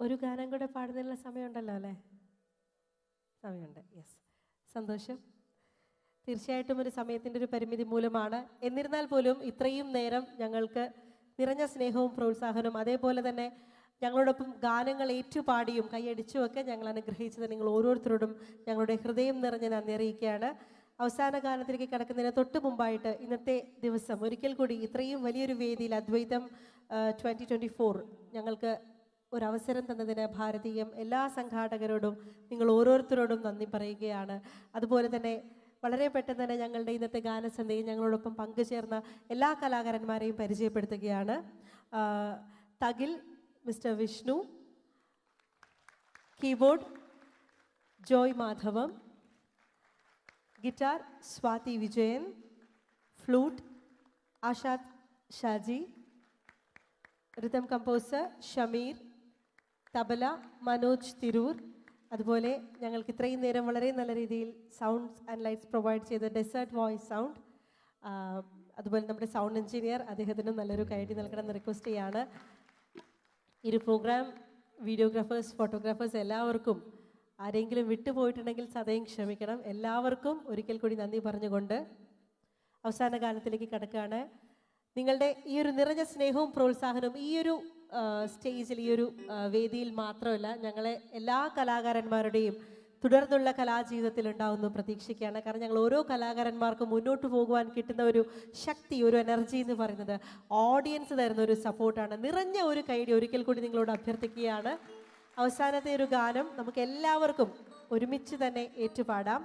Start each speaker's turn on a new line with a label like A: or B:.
A: ഒരു ഗാനം കൂടെ പാടുന്നതിനുള്ള സമയമുണ്ടല്ലോ അല്ലേ? സമയമുണ്ട്. യെസ് സന്തോഷം. തീർച്ചയായിട്ടും ഒരു സമയത്തിന്റെ ഒരു പരിമിതി മൂലമാണ്. എന്നിരുന്നാൽ പോലും ഇത്രയും നേരം ഞങ്ങൾക്ക് നിറഞ്ഞ സ്നേഹവും പ്രോത്സാഹനവും അതേപോലെ തന്നെ ഞങ്ങളോടൊപ്പം ഗാനങ്ങൾ ഏറ്റുപാടിയും കൈയടിച്ചും ഒക്കെ ഞങ്ങൾ അനുഗ്രഹിച്ചത് നിങ്ങൾ ഓരോരുത്തരോടും ഞങ്ങളുടെ ഹൃദയം നിറഞ്ഞ് നന്ദി അറിയിക്കുകയാണ്. അവസാന ഗാനത്തിലേക്ക് കടക്കുന്നതിന് തൊട്ട് മുമ്പായിട്ട് ഇന്നത്തെ ദിവസം ഒരിക്കൽ കൂടി ഇത്രയും വലിയൊരു വേദിയിൽ അദ്വൈതം ട്വന്റി ട്വന്റി ഫോർ ഞങ്ങൾക്ക് ഒരവസരം തന്നതിന് ഭാരതീയം എല്ലാ സംഘാടകരോടും നിങ്ങൾ ഓരോരുത്തരോടും നന്ദി പറയുകയാണ്. അതുപോലെ തന്നെ വളരെ പെട്ടെന്ന് തന്നെ ഞങ്ങളുടെ ഇന്നത്തെ ഗാനസന്ധ്യയിൽ ഞങ്ങളോടൊപ്പം പങ്കുചേർന്ന എല്ലാ കലാകാരന്മാരെയും പരിചയപ്പെടുത്തുകയാണ്. തകിൽ mister Vishnu keyboard Joy Madhavam guitar Swathi Vijayan flute Ashad Shaji rhythm composer Shameer tabla Manoj Tirur. അതുപോലെ ഞങ്ങൾക്ക് ഇത്രയും നേരം വളരെ നല്ല രീതിയിൽ സൗണ്ട്സ് ആൻഡ് ലൈറ്റ്സ് പ്രൊവൈഡ് ചെയ്ത ഡെസേർട്ട് വോയിസ് സൗണ്ട് അതുപോലെ നമ്മുടെ സൗണ്ട് എഞ്ചിനീയർ അദ്ദേഹത്തിനും നല്ലൊരു കൈഡി നൽകണമെന്ന് റിക്വസ്റ്റ് ചെയ്യാണ്. ഈ ഒരു പ്രോഗ്രാം വീഡിയോഗ്രാഫേഴ്സ് ഫോട്ടോഗ്രാഫേഴ്സ് എല്ലാവർക്കും ആരെങ്കിലും വിട്ടുപോയിട്ടുണ്ടെങ്കിൽ സദയം ക്ഷമിക്കണം. എല്ലാവർക്കും ഒരിക്കൽ കൂടി നന്ദി പറഞ്ഞുകൊണ്ട് അവസാന കാലത്തിലേക്ക് കടക്കുകയാണ്. നിങ്ങളുടെ ഈ ഒരു നിറഞ്ഞ സ്നേഹവും പ്രോത്സാഹനവും ഈ ഒരു സ്റ്റേജിൽ ഈ ഒരു വേദിയിൽ മാത്രമല്ല ഞങ്ങളെ എല്ലാ കലാകാരന്മാരുടെയും തുടർന്നുള്ള കലാജീവിതത്തിൽ ഉണ്ടാവുന്ന പ്രതീക്ഷിക്കുകയാണ്. കാരണം ഞങ്ങൾ ഓരോ കലാകാരന്മാർക്കും മുന്നോട്ട് പോകുവാൻ കിട്ടുന്ന ഒരു ശക്തി ഒരു എനർജി എന്ന് പറയുന്നത് ഓഡിയൻസ് തരുന്ന ഒരു സപ്പോർട്ടാണ് നിറഞ്ഞ ഒരു കൈഡി ഒരിക്കൽ കൂടി നിങ്ങളോട് അഭ്യർത്ഥിക്കുകയാണ്. അവസാനത്തെ ഒരു ഗാനം നമുക്ക് എല്ലാവർക്കും ഒരുമിച്ച് തന്നെ ഏറ്റുപാടാം.